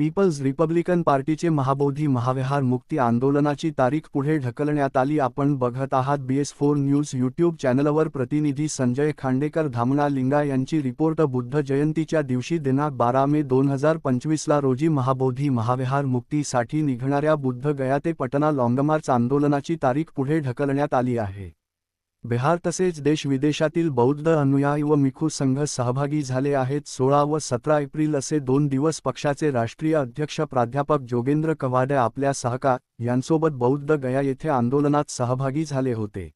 People's Republican पार्टीचे महाबोधी महाविहार मुक्ती आंदोलनाची तारीख पुढे ढकलण्यात आली. आपण बघत आहात बीएस फोर न्यूज यूट्यूब चॅनलवर प्रतिनिधी संजय खांडेकर धामणा लिंगा यांची रिपोर्ट. बुद्ध जयंतीच्या दिवशी दिनांक बारा मे दोन हजार पंचवीसला रोजी महाबोधी महाविहार मुक्तीसाठी निघणाऱ्या बुद्ध गया ते पटना लॉंगमार्च आंदोलनाची तारीख पुढे ढकलण्यात आली आहे. बिहार तसेच देशविदेशातील बौद्ध अनुयायी व मिखू संघ सहभागी झाले आहेत. सोळा व सतरा एप्रिल असे दोन दिवस पक्षाचे राष्ट्रीय अध्यक्ष प्राध्यापक जोगेंद्र कवाडे आपल्या सहकार यांसोबत बौद्ध गया येथे आंदोलनात सहभागी झाले होते.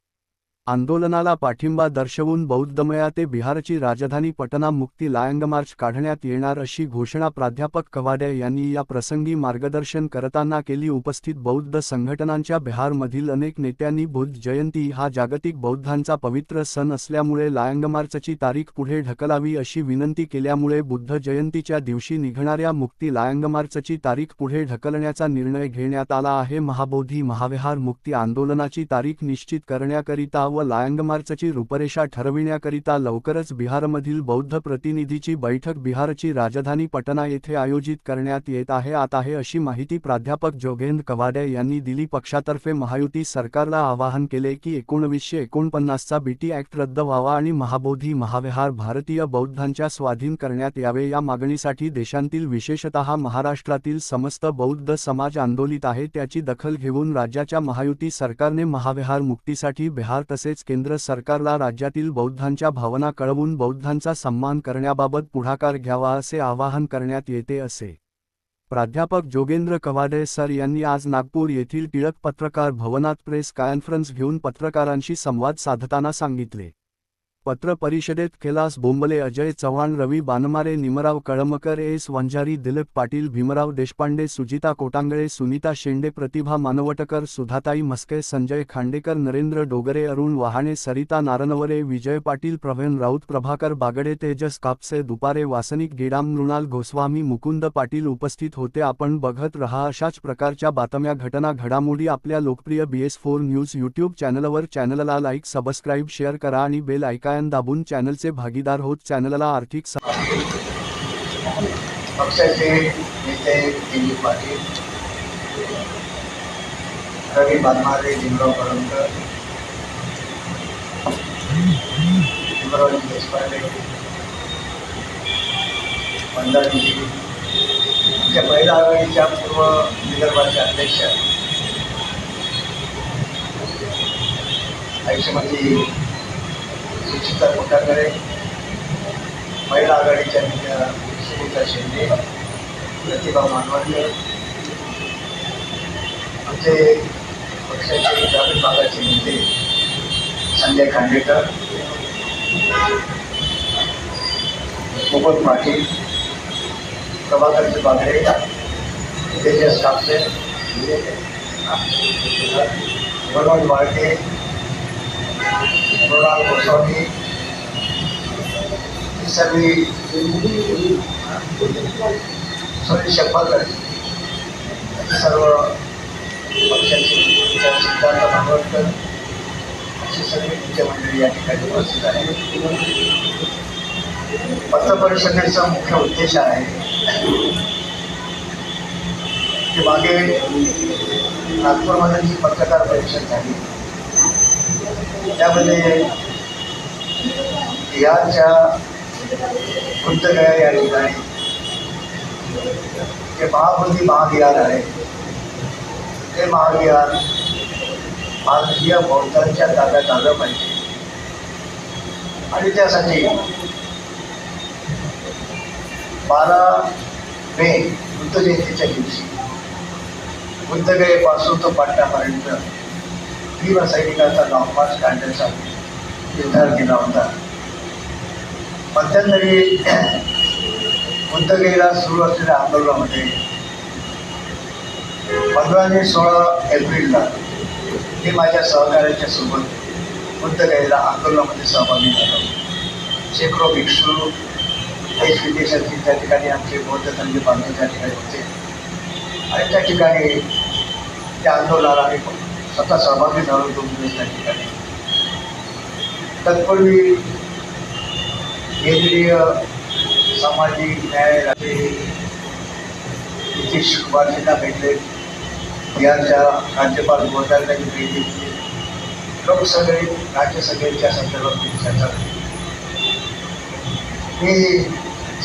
आंदोलनाला पाठिंबा दर्शवून बौद्धमया ते बिहारची राजधानी पटना मुक्ती लायंग मार्च काढण्यात येणार अशी घोषणा प्राध्यापक कवाडे यांनी या प्रसंगी मार्गदर्शन करताना केली. उपस्थित बौद्ध संघटनांच्या बिहारमधील अनेक नेत्यांनी बुद्ध जयंती हा जागतिक बौद्धांचा पवित्र सण असल्यामुळे लायंग मार्चची तारीख पुढे ढकलावी अशी विनंती केल्यामुळे बुद्ध जयंतीच्या दिवशी निघणाऱ्या मुक्ती लायंग मार्चची तारीख पुढे ढकलण्याचा निर्णय घेण्यात आला आहे. महाबोधी महाविहार मुक्ती आंदोलनाची तारीख निश्चित करण्याकरिता व लायंगमार्चची रूपरेषा ठरविण्याकरिता लवकरच बिहारमधील बौद्ध प्रतिनिधीची बैठक बिहारची राजधानी पटना येथे आयोजित करण्यात येत आहे. आत आहे अशी माहिती प्राध्यापक जोगेंद्र कवाडे यांनी दिली. पक्षातर्फे महायुती सरकारला आवाहन केले की एकोणवीसशे एकोणपन्नासचा बीटी ऍक्ट रद्द व्हावा आणि महाबोधी महाविहार भारतीय बौद्धांच्या स्वाधीन करण्यात यावे. या मागणीसाठी देशांतील विशेषतः महाराष्ट्रातील समस्त बौद्ध समाज आंदोलित आहे. त्याची दखल घेऊन राज्याच्या महायुती सरकारने महाविहार मुक्तीसाठी बिहार तसेच केंद्र सरकारला राज्यातील बौद्धांच्या भावना कळवून बौद्धांचा सन्मान करण्याबाबत पुढाकार घ्यावा असे आवाहन करण्यात येते असे. प्राध्यापक जोगेंद्र कवाडे सर यांनी आज नागपूर येथील टिळक पत्रकार भवनात प्रेस कॉन्फरन्स घेऊन पत्रकारांशी संवाद साधताना सांगितले. पत्र परिषदेत कैलास बोंबले अजय चव्हाण रवी बानमारे निमराव कळमकर एस वंजारी दिलीप पाटील भीमराव देशपांडे सुजिता कोटांगळे सुनीता शेंडे प्रतिभा मानवटकर सुधाताई मस्के संजय खांडेकर नरेंद्र डोगरे अरुण वहाणे सरिता नारनवरे विजय पाटील प्रवीण राऊत प्रभाकर बागडे तेजस कापसे दुपारे वासनिक गेडाम मृणाल गोस्वामी मुकुंद पाटील उपस्थित होते. आपण बघत रहा अशाच प्रकारच्या बातम्या घटना घडामोडी आपल्या लोकप्रिय बीएस फोर न्यूज यूट्यूब चॅनलवर चॅनलला लाईक सबस्क्राईब शेअर करा आणि बेल ऐका ऐकायन दाबून चॅनलचे भागीदार होत चॅनलला आर्थिक स- पक्षाचे नेते दिलीप पाटील रवी बादमारे भीमराव करमकर भीमराव देशपांडे मंदाजी आमच्या महिला आघाडीच्या पूर्व विदर्भाचे अध्यक्ष आयुष्यमती सुचिता कोटाकडे महिला आघाडीच्या नेत्या सुनीता शिंदे प्रतिभा मानवडकर आमचे पक्षाचे ग्रामीण भागाचे नेते संजय खांडेकर मुकुंद पाटील प्रभाकरजी बागडे तेजस कापसे मनोज वाळके मृणाल गोस्वामी ही सगळी सुनील सर्व पक्षाचे सिद्धांत भागवतकर अशी सगळी मुख्यमंत्री या ठिकाणी उपस्थित आहे पत्रपरिषदेचा मुख्य उद्देश आहे की मागे नागपूरमध्ये जी पत्रकार परिषद झाली त्यामध्ये बिहारच्या बुद्धगया या ठिकाणी जे महाबुद्धी महाविहार आहे ते महाविहार भारतीय बौद्धांच्या ताब्यात आलं पाहिजे. आणि त्यासाठी बारा मे बुद्ध जयंतीच्या दिवशी बुद्धगयेपासून तो पाटण्यापर्यंत भीम सैनिकांचा लॉंग मार्च काढण्याचा निर्धार केला होता मध्यंतरी बुद्धगयेला सुरू असलेल्या आंदोलनामध्ये पंधरा आणि सोळा एप्रिलला मी माझ्या सहकार्याच्या सोबत बुद्धगयेला आंदोलनामध्ये सहभागी झालो शेकडो भिक्षू देश विदेशातील त्या ठिकाणी आमचे बौद्ध धंदे बांधले त्या ठिकाणी होते आणि त्या ठिकाणी त्या आंदोलनाला आम्ही आता सहभागी झालो दोन दिवस त्या ठिकाणी तत्पूर्वी केंद्रीय सामाजिक न्याय राजे नितीश कुमारजींना भेटले. बिहारच्या राज्यपाल महोदयांनाही भेट घेतली लोकसभेत राज्यसभेच्या संदर्भात चर्चा केली मी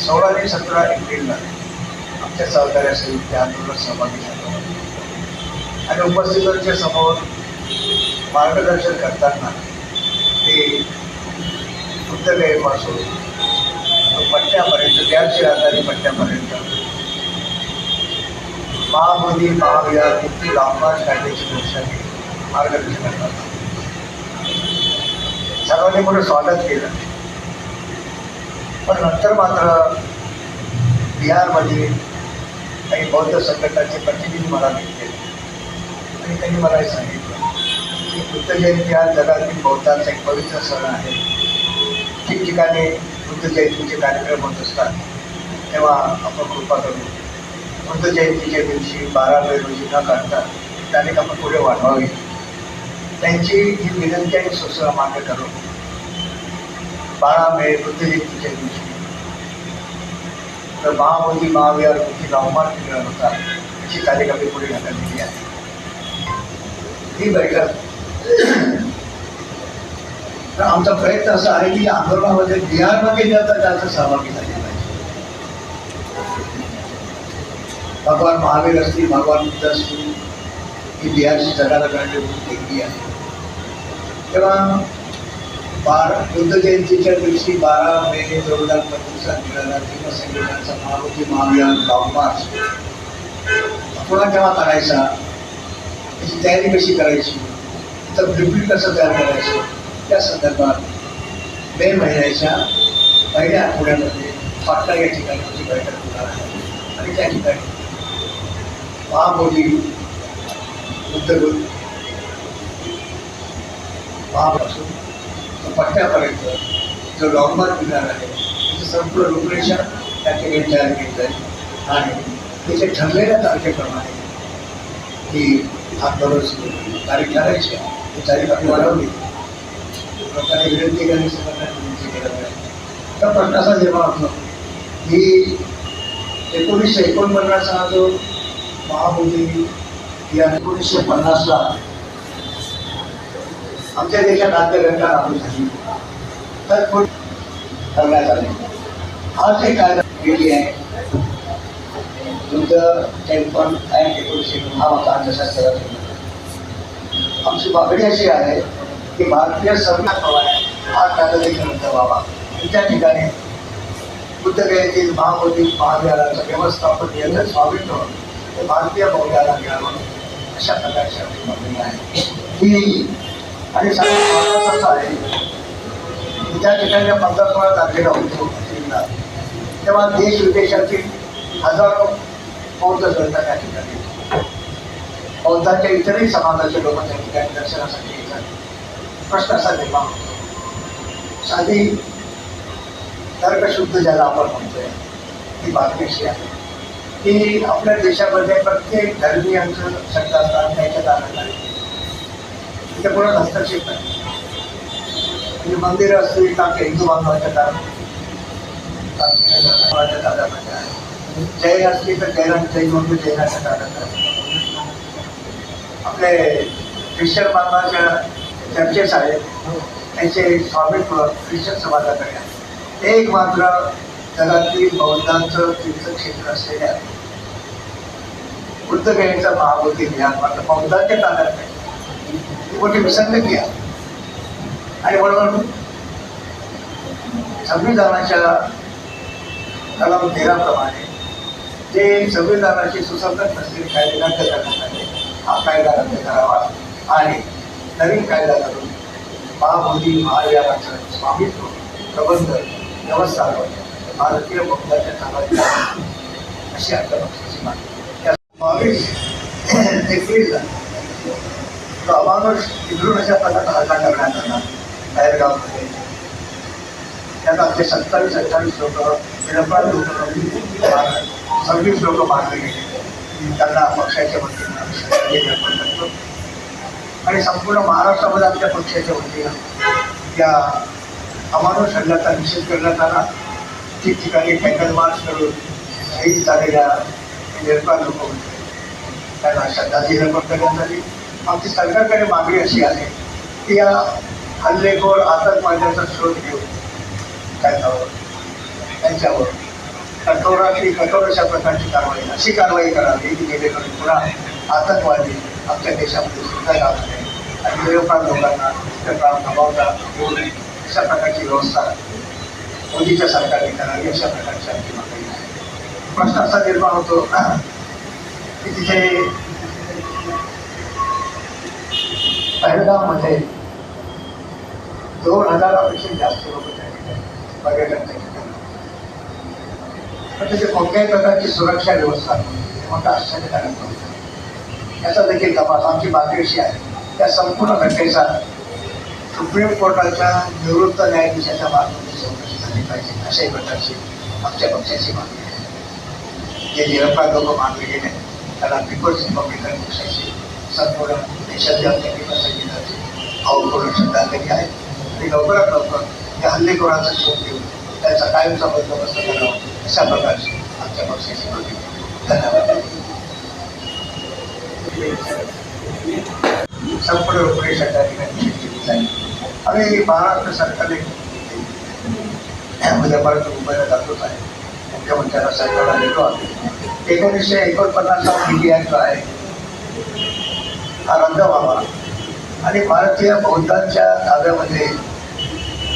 सोळा ते सतरा एप्रिलला आमच्या सहकार्यासहित त्या आंदोलनात सहभागी झाले. आणि उपस्थितांच्या समोर मार्गदर्शन करताना ते बुद्धगयेपासून पट्ट्यापर्यंत बिहारची राजधानी पट्ट्यापर्यंत महाबोधी महाविहार किती रामराज कायद्याची घोषणा केली मार्गदर्शन करताना सर्वांनी मोठं स्वागत केलं. पण नंतर मात्र बिहारमध्ये काही बौद्ध संकटाचे प्रतिनिधी म्हणाले भेटले त्यांनी मला हे सांगितलं. की बुद्ध जयंती हा जगातील बहुतांश एक पवित्र सण आहे. ठिकठिकाणी बुद्ध जयंतीचे कार्यक्रम होत असतात. तेव्हा आपण कृपा करू बुद्ध जयंतीच्या दिवशी बारा मे रोजी न काढता तारीख आपण पुढे वाढवावी. त्यांची ही विनंती आणि सूचना मान्य करू बारा मे बुद्ध जयंतीच्या दिवशी तर महामोदी महाविहार बुद्धीला अवमान केला होता अशी तारीख आम्ही पुढे ढकललेली आहे. ही बैठक तर आमचा प्रयत्न असा आहे की आंदोलनामध्ये बिहारमध्ये जाता जास्त सहभागी झाले पाहिजे. भगवान महावीर असतील, भगवान बुद्ध असतील, ही बिहारची जगाला काढण्याची देणगी आहे. तेव्हा बारा, बुद्ध जयंतीच्या दिवशी बारा मे दोन हज़ार पंचवीस निघाला भीम संघटनाचा महाविहार लॉंग मार्च पुन्हा केव्हा त्याची तयारी कशी करायची? तर ब्ल्यूप्रिंट कसं तयार करायचं? त्या संदर्भात मे महिन्याच्या पहिल्या आठवड्यामध्ये पाटणा या ठिकाणी आमची बैठक होणार आहे. आणि त्या ठिकाणी महाबोली बुद्धगुरु महापासून पट्ट्यापर्यंत जो लॉंगमार्क मिळणार आहे त्याची संपूर्ण रूपरेषा त्या ठिकाणी तयार केली जाईल. आणि त्याच्या ठरलेल्या तारखेप्रमाणे ही आंदोलन सुरू होईल. तारीख ठरायची आहे. ती तारीख आम्ही वाढवली. लोकांनी विनंती केली सगळ्यांना विनंती केलं. पाहिजे तर प्रश्न असा निर्माण होतो. ही एकोणीसशे एकोणपन्नासचा जो महाबोधी या एकोणीसशे पन्नासला आमच्या देशात राज्यघटना लागू झाली. तर करण्यात आले? हा जे कायदा केली आहे. युद्ध टेम्पल अँड डेकोरेशन हा होता अर्थशास्त्राचा आमची मागणी अशी आहे की भारतीय संविधानाप्रमाणे हा कायदा ग्रंथ व्हावा त्या ठिकाणी बुद्ध जयंती महाबोधी महाविहाराचं व्यवस्थापन याचं स्वामित्व हे भारतीय बौद्धाला मिळावं अशा प्रकारची आमची मागणी आहे ही आणि सगळ्यात असं आहे की त्या ठिकाणी पंधरा सोळा तारखेला होतो तेव्हा देश विदेशातील हजारो बौद्ध जनता त्या ठिकाणी बौद्धांच्या इतरही समाजाचे लोक त्या ठिकाणी दर्शनासाठी येतात प्रश्न असा निर्माण होतो साधी तर्कशुद्ध ज्याला आपण म्हणतोय ती बातमी अशी आहे की आपल्या देशामध्ये प्रत्येक धर्मीयांचं श्रद्धास्थान त्यांच्या ताब्यात आहे तिथे कोणाच हस्तक्षेप नाही म्हणजे मंदिरं असतील तर हिंदू बांधवांच्या तात्पर्य धर्माच्या ताब्यामध्ये आहे जय असली तर जयराम जय म्हणून जैनाच्या ताब्यात आपले ख्रिश्चन बांधवाच्या चर्चेस आहेत त्यांचे स्वामित्व ख्रिश्चन समाजाकडे आहे. एक मात्र जगातील बौद्धांचं तीर्थक्षेत्र असलेल्या बुद्ध गयांचा महाबोधी ज्ञान मात्र बौद्धांच्या ताब्यात नाही ही मोठी विसंगती आहे. आणि म्हणून संविधानाच्या कलम तेराप्रमाणे जे संविधानाशी सुसंगत नसलेले कायदे रद्द करण्यात आले हा कायदा रद्द करावा. आणि नवीन कायदा करून महाबोधी महाविहाराचं स्वामित्व प्रबंध व्यवस्थापन भारतीय बौद्धाच्या ताब्यात अशी आता पक्षाची मागणी बावीस एप्रिलला तो अमानुष तिकडून अशा प्रकारचा हल्ला करण्यात आला बाहेरगावमध्ये. त्यात आपले सत्तावीस अठ्ठावीस लोक निरपराध लोक सव्वीस लोक मारले गेले. त्यांना पक्षाच्या वतीनं करतो. आणि संपूर्ण महाराष्ट्रामध्ये आपल्या पक्षाच्या वतीनं त्या अमानुष हल्ल्याचा निषेध करण्यात आला. ठिकठिकाणी कॅन्डल मार्च करून शहीद झालेल्या निर्माण लोक होते त्यांना श्रद्धांजली अर्पण करण्यात आली. आमची सरकारकडे मागणी अशी आहे की या हल्लेखोर आतंकवाद्याचा शोध घेऊन त्यांच्यावर त्यांच्यावर कठोरातली कठोर अशा प्रकारची कारवाई अशी कारवाई करावी की जेणेकरून पुन्हा आतंकवादी आमच्या देशामध्ये सुद्धा जात नाही. आणि निरपराध लोकांना प्राण गमावता नये अशा प्रकारची व्यवस्था मोदीच्या सरकारने करावी अशा प्रकारची आमची मागणी आहे प्रश्न असा निर्माण होतो की तिथे पहलगाममध्ये दोन हजारापेक्षा जास्त लोक त्या ठिकाणी पर्यटन पण त्याची कोणत्याही प्रकारची सुरक्षा व्यवस्था नव्हती. मोठं आश्चर्यकारक याचा देखील तपास आमची बातमीशी आहे. त्या संपूर्ण घटनेचा सुप्रीम कोर्टाच्या निवृत्त न्यायाधीशाच्या मार्फत चौकशी झाली पाहिजे अशाही प्रकारची आमच्या पक्षाची मागणी आहे. जे निरपराध लोक मानले गेले त्याला पीपल्स रिपब्लिकन पक्षाची संपूर्ण देशातली आमच्या पीपल्स संगीताची भावपूर्ण श्रद्धांजली आहे. आणि लवकरात लवकर त्या हल्लेखोराचा शोध घेऊन त्याचा कायमचा बंदोबस्त करावा. अशा प्रकारची आमच्या पक्षाची मागणी धन्यवाद. संपूर्ण रुग्णेश त्या केली आणि महाराष्ट्र सरकारने उद्यापर्यंत मुंबईला जातोच आहे मुख्यमंत्र्यांना सरकारला भेटू आम्ही एकोणीसशे एकोणपन्नासचा पी ॲक्ट जो आहे हा रद्द व्हावा आणि भारतीय बौद्धांच्या ताब्यामध्ये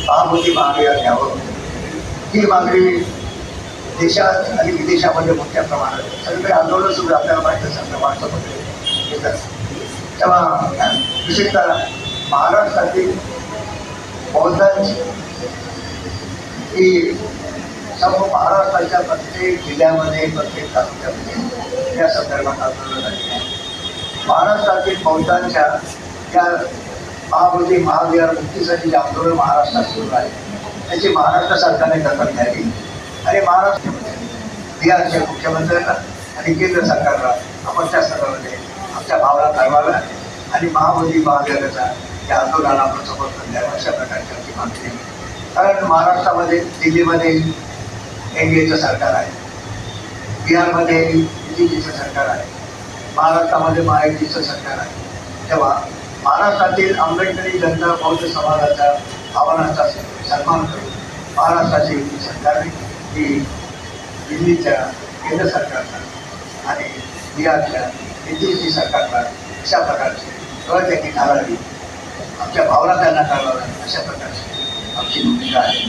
महामोठी मागणी घ्यावं ही मागणी देशात आणि विदेशामध्ये मोठ्या प्रमाणात सगळीकडे आंदोलन सुरू आपल्याला माहिती असेल आपल्या वार्तापत्रे येतात. तेव्हा विशेषतः महाराष्ट्रातील बहुतांश ही सर्व महाराष्ट्राच्या प्रत्येक जिल्ह्यामध्ये प्रत्येक तालुक्यामध्ये या संदर्भात आंदोलन झाले महाराष्ट्रातील बौद्धांच्या या महाबोधी महाविहार मुक्तीसाठी जे आंदोलन महाराष्ट्रात सुरू आहे त्याची महाराष्ट्र सरकारने दखल घ्यावी आणि महाराष्ट्र बिहारच्या मुख्यमंत्र्यांना आणि केंद्र सरकारला आपण त्या सरकारमध्ये आमच्या भावना कळवाव्या आणि महाबोधी महाविहाराच्या या आंदोलनाला आपण समर्थन द्यावं अशा प्रकारची आमची मागणी आहे. कारण महाराष्ट्रामध्ये दिल्लीमध्ये एन डी एचं सरकार आहे. बिहारमध्ये बी सरकार आहे. महाराष्ट्रामध्ये महायुतीचं सरकार आहे. तेव्हा महाराष्ट्रातील आंबेडकरी जनता बौद्ध समाजाच्या आव्हानाचा सन्मान करून महाराष्ट्राची युती सरकारने ही दिल्लीच्या केंद्र सरकारला आणि बिहारच्या युतीची सरकारला अशा प्रकारची गळ त्यांनी घालावी आमच्या भावना त्यांना कळवाव्या अशा प्रकारची आमची भूमिका आहे.